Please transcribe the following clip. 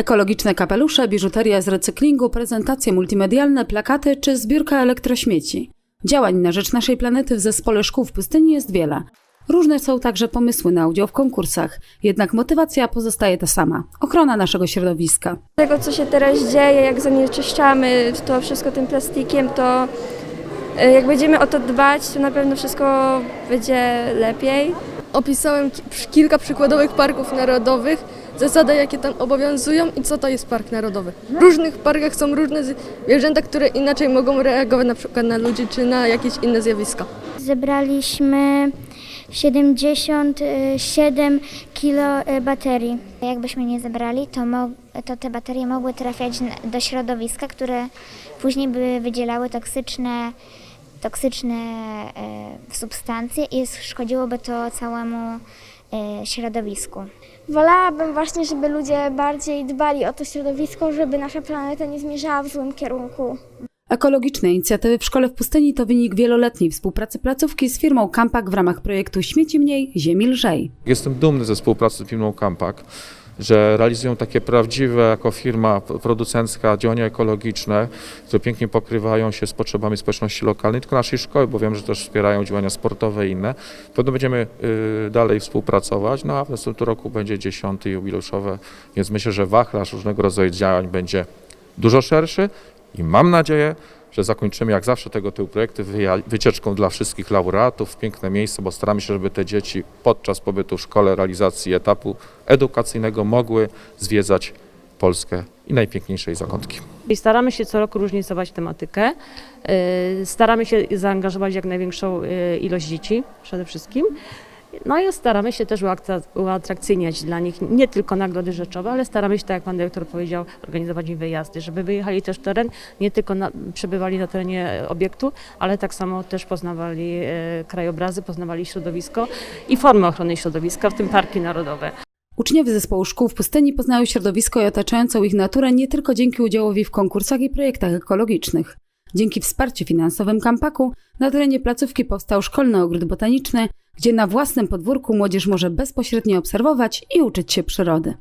Ekologiczne kapelusze, biżuteria z recyklingu, prezentacje multimedialne, plakaty czy zbiórka elektrośmieci. Działań na rzecz naszej planety w zespole szkół w pustyni jest wiele. Różne są także pomysły na udział w konkursach, jednak motywacja pozostaje ta sama ochrona naszego środowiska. tego, co się teraz dzieje, jak zanieczyszczamy to wszystko tym plastikiem, to e, jak będziemy o to dbać, to na pewno wszystko będzie lepiej. Opisałem kilka przykładowych parków narodowych, zasady jakie tam obowiązują i co to jest park narodowy. W różnych parkach są różne zwierzęta, które inaczej mogą reagować na przykład na ludzi czy na jakieś inne zjawiska. Zebraliśmy 77 kilo y, baterii. Jakbyśmy nie zebrali, to, to te baterie mogły trafiać do środowiska, które później by wydzielały toksyczne, toksyczne e, substancje i szkodziłoby to całemu e, środowisku. Wolałabym właśnie, żeby ludzie bardziej dbali o to środowisko, żeby nasza planeta nie zmierzała w złym kierunku. Ekologiczne inicjatywy w szkole w pustyni to wynik wieloletniej współpracy placówki z firmą Kampak w ramach projektu Śmieci Mniej, Ziemi Lżej. Jestem dumny ze współpracy z firmą Kampak, że realizują takie prawdziwe jako firma producencka działania ekologiczne, które pięknie pokrywają się z potrzebami społeczności lokalnej, tylko naszej szkoły, bo wiem, że też wspierają działania sportowe i inne. Pewno będziemy y, dalej współpracować, no a w następnym roku będzie dziesiąty jubileuszowe, więc myślę, że wachlarz różnego rodzaju działań będzie dużo szerszy i mam nadzieję, że zakończymy jak zawsze tego typu projekty wycieczką dla wszystkich laureatów w piękne miejsce, bo staramy się, żeby te dzieci podczas pobytu w szkole, realizacji etapu edukacyjnego mogły zwiedzać Polskę i najpiękniejsze jej zakątki. I staramy się co roku różnicować tematykę. Y, Staramy się zaangażować jak największą y, ilość dzieci przede wszystkim. No i staramy się też uatrakcyjniać dla nich nie tylko nagrody rzeczowe, ale staramy się, tak jak pan dyrektor powiedział, organizować im wyjazdy, żeby wyjechali też teren, nie tylko na, przebywali na terenie obiektu, ale tak samo też poznawali e, krajobrazy, poznawali środowisko i formy ochrony środowiska, w tym parki narodowe. Uczniowie zespołu szkół w pustyni poznają środowisko i otaczającą ich naturę nie tylko dzięki udziałowi w konkursach i projektach ekologicznych. Dzięki wsparciu finansowym Kampaku na terenie placówki powstał szkolny ogród botaniczny, gdzie na własnym podwórku młodzież może bezpośrednio obserwować i uczyć się przyrody.